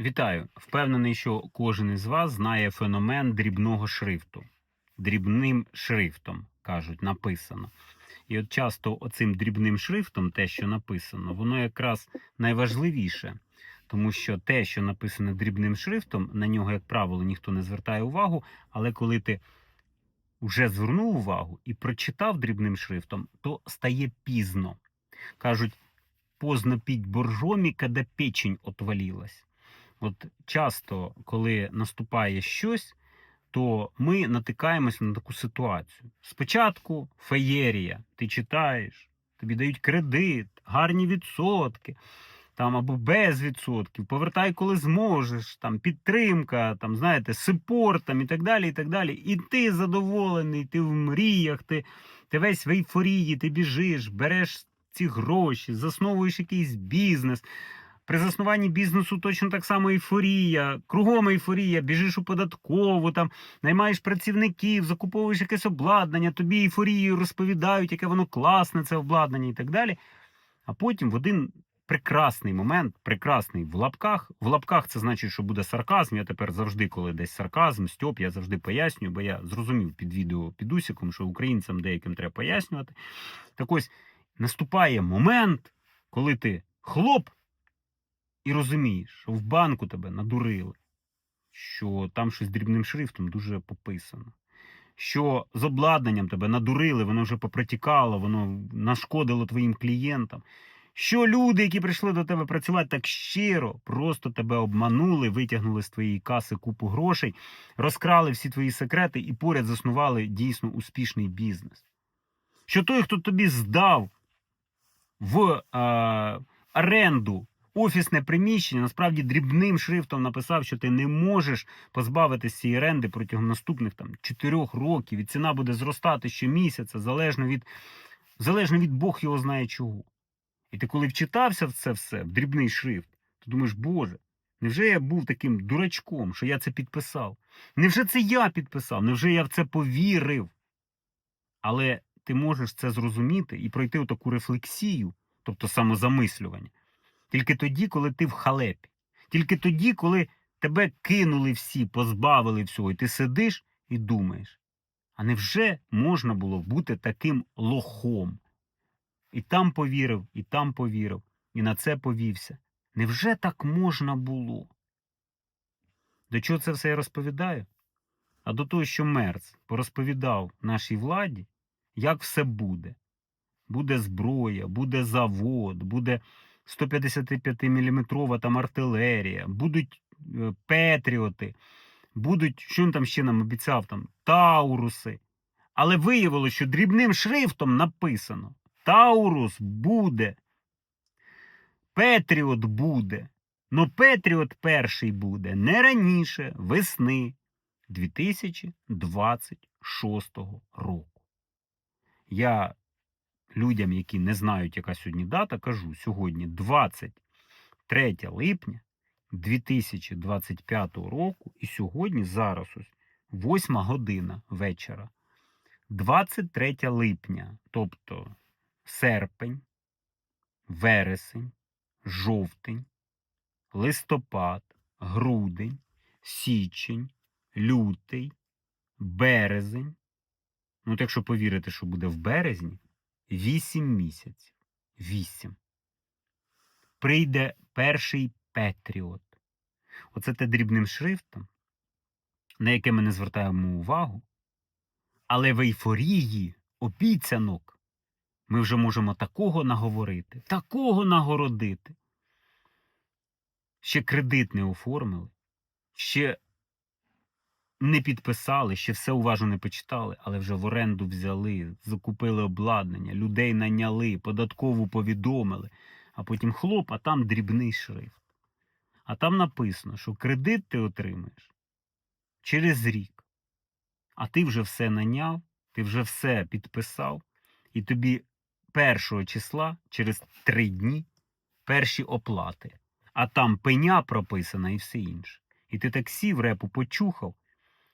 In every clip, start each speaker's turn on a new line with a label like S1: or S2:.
S1: Вітаю! Впевнений, що кожен із вас знає феномен дрібного шрифту. Дрібним шрифтом, кажуть, написано. І от часто оцим дрібним шрифтом, те, що написано, воно якраз найважливіше. Тому що те, що написано дрібним шрифтом, на нього, як правило, ніхто не звертає увагу. Але коли ти вже звернув увагу і прочитав дрібним шрифтом, то стає пізно. Кажуть, поздно піть боржомі, коли печень отвалилась. От часто, коли наступає щось, то ми натикаємося на таку ситуацію. Спочатку феєрія, ти читаєш, тобі дають кредит, гарні відсотки, там або без відсотків, повертай, коли зможеш, там підтримка, там, знаєте, сипорт там, і так далі. І так далі. І ти задоволений, ти в мріях, ти, ти весь в ейфорії, ти біжиш, береш ці гроші, засновуєш якийсь бізнес. При заснуванні бізнесу точно так само ейфорія, кругом ейфорія, біжиш у податкову, там наймаєш працівників, закуповуєш якесь обладнання, тобі ейфорією розповідають, яке воно класне, це обладнання і так далі. А потім в один прекрасний момент, прекрасний в лапках. В лапках це значить, що буде сарказм. Я тепер завжди, коли десь сарказм, стьоп, я завжди пояснюю, бо я зрозумів під відео під усіком, що українцям деяким треба пояснювати. Так ось наступає момент, коли ти хлоп і розумієш, що в банку тебе надурили, що там щось дрібним шрифтом дуже пописано. Що з обладнанням тебе надурили, воно вже попротікало, воно нашкодило твоїм клієнтам. Що люди, які прийшли до тебе працювати так щиро, просто тебе обманули, витягнули з твоєї каси купу грошей, розкрали всі твої секрети і поряд заснували дійсно успішний бізнес. Що той, хто тобі здав в е, оренду офісне приміщення, насправді дрібним шрифтом написав, що ти не можеш позбавитися цієї оренди протягом наступних там 4 років, і ціна буде зростати щомісяця, залежно від, залежно від Бог його знає чого. І ти коли вчитався в це все, в дрібний шрифт, то думаєш, Боже, невже я був таким дурачком, що я це підписав? Невже це я підписав? Невже я в це повірив? Але ти можеш це зрозуміти і пройти таку рефлексію, тобто самозамислювання, тільки тоді, коли ти в халепі, тільки тоді, коли тебе кинули всі, позбавили всього, і ти сидиш і думаєш, а невже можна було бути таким лохом? І там повірив, і там повірив, і на це повівся. Невже так можна було? До чого це все я розповідаю? А до того, що Мерц порозповідав нашій владі, як все буде. Буде зброя, буде завод, буде 155-мм там артилерія, будуть е, петріоти, будуть, що він там ще нам обіцяв, там, тауруси. Але виявилося, що дрібним шрифтом написано: Таурус буде. Петріот буде. Но Петріот перший буде не раніше весни 2026 року. Я людям, які не знають, яка сьогодні дата, кажу: сьогодні 23 липня 2025 року, і сьогодні зараз ось 8 година вечора. 23 липня, тобто серпень, вересень, жовтень, листопад, грудень, січень, лютий, березень. Ну, от якщо повірити, що буде в березні, 8 місяців. 8. Прийде перший Петріот. Оце те дрібним шрифтом, на яке ми не звертаємо увагу. Але в ейфорії обіцянок ми вже можемо такого наговорити, такого нагородити. Ще кредит не оформили, ще не підписали, ще все уважно не почитали, але вже в оренду взяли, закупили обладнання, людей наняли, податкову повідомили, а потім хлоп, а там дрібний шрифт. А там написано, що кредит ти отримаєш через рік. А ти вже все наняв, ти вже все підписав, і тобі першого числа через три дні перші оплати. А там пеня прописана і все інше. І ти так сів, репу почухав,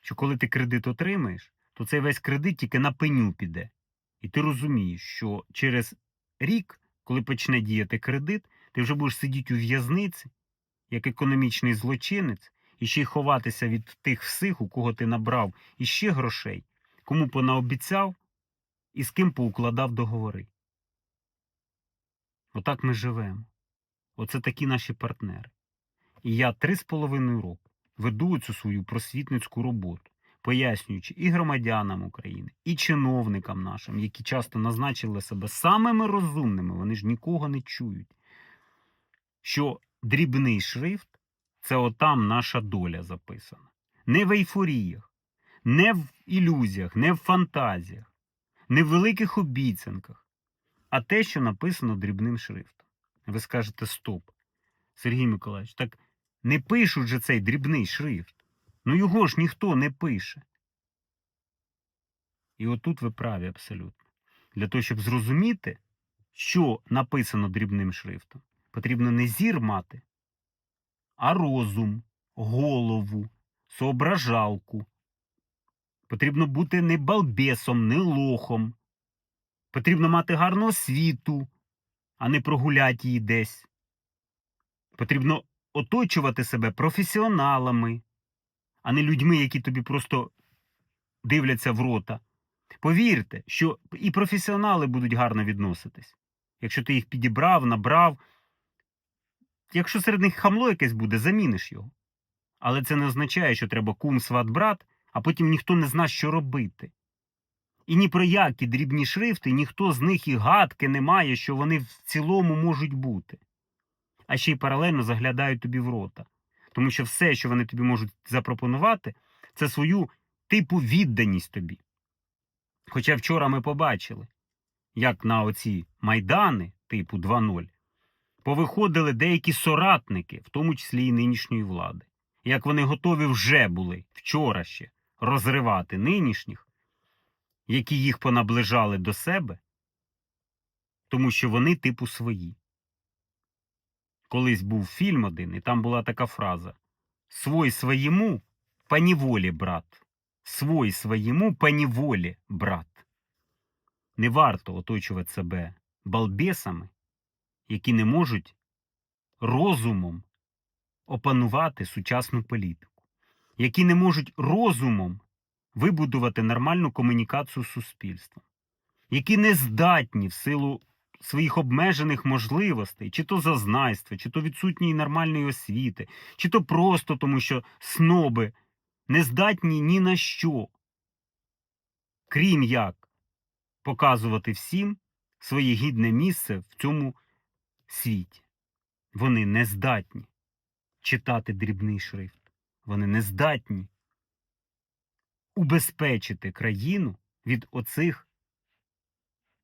S1: що коли ти кредит отримаєш, то цей весь кредит тільки на пеню піде. І ти розумієш, що через рік, коли почне діяти кредит, ти вже будеш сидіти у в'язниці як економічний злочинець, і ще й ховатися від тих всіх, у кого ти набрав іще грошей, кому понаобіцяв і з ким поукладав договори. Отак ми живемо. Оце такі наші партнери. І я три з половиною року веду цю свою просвітницьку роботу, пояснюючи і громадянам України, і чиновникам нашим, які часто назначили себе самими розумними, вони ж нікого не чують, що дрібний шрифт це отам наша доля записана. Не в ейфоріях, не в ілюзіях, не в фантазіях, не в великих обіцянках, а те, що написано дрібним шрифтом. Ви скажете стоп. Сергій Миколаївич, так не пишуть же цей дрібний шрифт. Ну його ж ніхто не пише. І отут ви праві абсолютно. Для того, щоб зрозуміти, що написано дрібним шрифтом, потрібно не зір мати, а розум, голову, соображалку. Потрібно бути не балбесом, не лохом. Потрібно мати гарну освіту, а не прогуляти її десь. Потрібно оточувати себе професіоналами, а не людьми, які тобі просто дивляться в рота. Повірте, що і професіонали будуть гарно відноситись. Якщо ти їх підібрав, набрав. Якщо серед них хамло якесь буде, заміниш його. Але це не означає, що треба кум, сват, брат, а потім ніхто не зна, що робити. І ні про які дрібні шрифти, ніхто з них і гадки не має, що вони в цілому можуть бути. А ще й паралельно заглядають тобі в рота. Тому що все, що вони тобі можуть запропонувати, це свою типу відданість тобі. Хоча вчора ми побачили, як на оці майдани, типу 2.0, повиходили деякі соратники, в тому числі і нинішньої влади, як вони готові вже були вчора ще розривати нинішніх, які їх понаближали до себе, тому що вони типу свої. Колись був фільм один, і там була така фраза: Свой своєму поневолі, брат. Свой своєму поневолі, брат. Не варто оточувати себе балбесами, які не можуть розумом опанувати сучасну політику, які не можуть розумом вибудувати нормальну комунікацію з суспільством, які не здатні в силу своїх обмежених можливостей, чи то зазнайства, чи то відсутньої нормальної освіти, чи то просто тому, що сноби не здатні ні на що, крім як показувати всім своє гідне місце в цьому світі. Вони не здатні читати дрібний шрифт. Вони не здатні убезпечити країну від оцих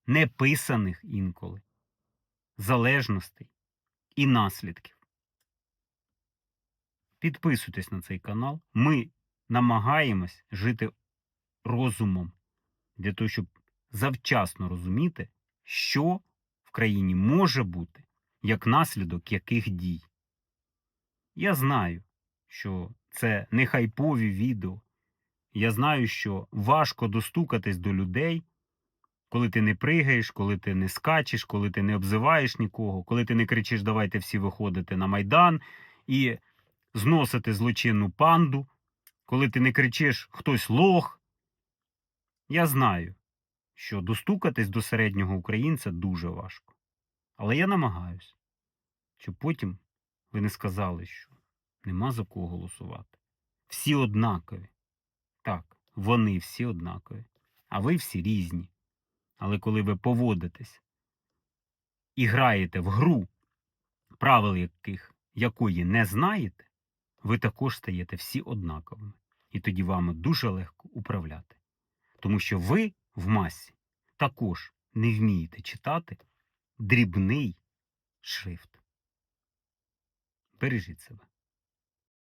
S1: неписаних інколи залежностей і наслідків. Підписуйтесь на цей канал. Ми намагаємось жити розумом для того, щоб завчасно розуміти, що в країні може бути як наслідок яких дій. Я знаю, що це не хайпові відео. Я знаю, що важко достукатись до людей, коли ти не пригаєш, коли ти не скачеш, коли ти не обзиваєш нікого, коли ти не кричиш, давайте всі виходити на Майдан і зносити злочинну панду, коли ти не кричиш хтось лох. Я знаю, що достукатись до середнього українця дуже важко. Але я намагаюсь, щоб потім ви не сказали, що нема за кого голосувати. Всі однакові. Так, вони всі однакові, а ви всі різні. Але коли ви поводитесь і граєте в гру, правил яких, якої не знаєте, ви також стаєте всі однаковими. І тоді вами дуже легко управляти. Тому що ви в масі також не вмієте читати дрібний шрифт. Бережіть себе.